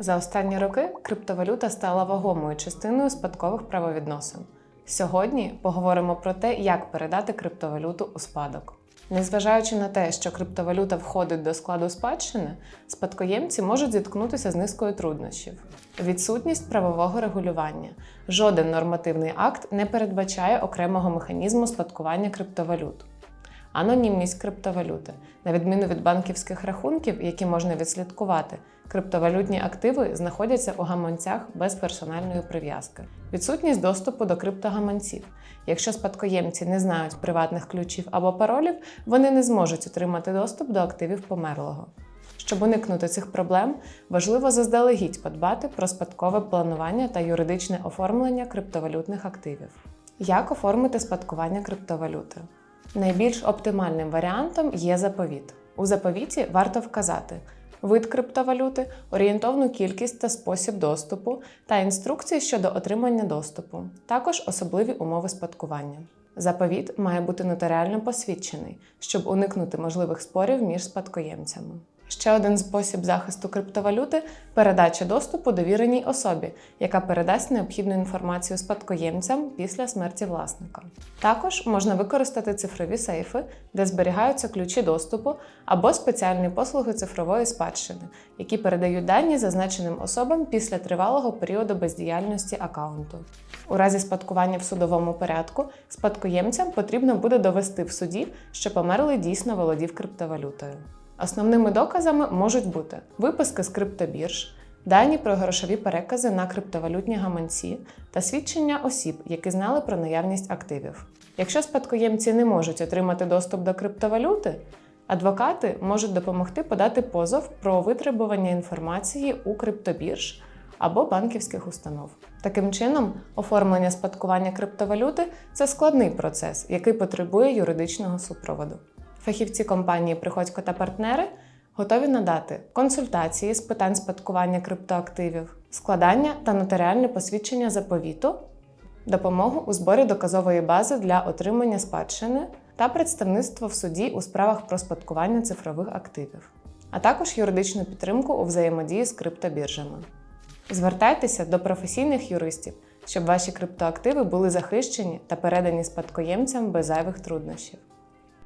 За останні роки криптовалюта стала вагомою частиною спадкових правовідносин. Сьогодні поговоримо про те, як передати криптовалюту у спадок. Незважаючи на те, що криптовалюта входить до складу спадщини, спадкоємці можуть зіткнутися з низкою труднощів. Відсутність правового регулювання. Жоден нормативний акт не передбачає окремого механізму спадкування криптовалют. Анонімність криптовалюти. На відміну від банківських рахунків, які можна відслідкувати, криптовалютні активи знаходяться у гаманцях без персональної прив'язки. Відсутність доступу до криптогаманців. Якщо спадкоємці не знають приватних ключів або паролів, вони не зможуть отримати доступ до активів померлого. Щоб уникнути цих проблем, важливо заздалегідь подбати про спадкове планування та юридичне оформлення криптовалютних активів. Як оформити спадкування криптовалюти? Найбільш оптимальним варіантом є заповіт. У заповіті варто вказати вид криптовалюти, орієнтовну кількість та спосіб доступу та інструкції щодо отримання доступу, також особливі умови спадкування. Заповіт має бути нотаріально посвідчений, щоб уникнути можливих спорів між спадкоємцями. Ще один спосіб захисту криптовалюти передача доступу довіреній особі, яка передасть необхідну інформацію спадкоємцям після смерті власника. Також можна використати цифрові сейфи, де зберігаються ключі доступу, або спеціальні послуги цифрової спадщини, які передають дані зазначеним особам після тривалого періоду бездіяльності аккаунту. У разі спадкування в судовому порядку спадкоємцям потрібно буде довести в суді, що померлий дійсно володів криптовалютою. Основними доказами можуть бути виписки з криптобірж, дані про грошові перекази на криптовалютні гаманці та свідчення осіб, які знали про наявність активів. Якщо спадкоємці не можуть отримати доступ до криптовалюти, адвокати можуть допомогти подати позов про витребування інформації у криптобірж або банківських установ. Таким чином, оформлення спадкування криптовалюти це складний процес, який потребує юридичного супроводу. Фахівці компанії Приходько та партнери готові надати консультації з питань спадкування криптоактивів, складання та нотаріальне посвідчення заповіту, допомогу у зборі доказової бази для отримання спадщини та представництво в суді у справах про спадкування цифрових активів, а також юридичну підтримку у взаємодії з криптобіржами. Звертайтеся до професійних юристів, щоб ваші криптоактиви були захищені та передані спадкоємцям без зайвих труднощів.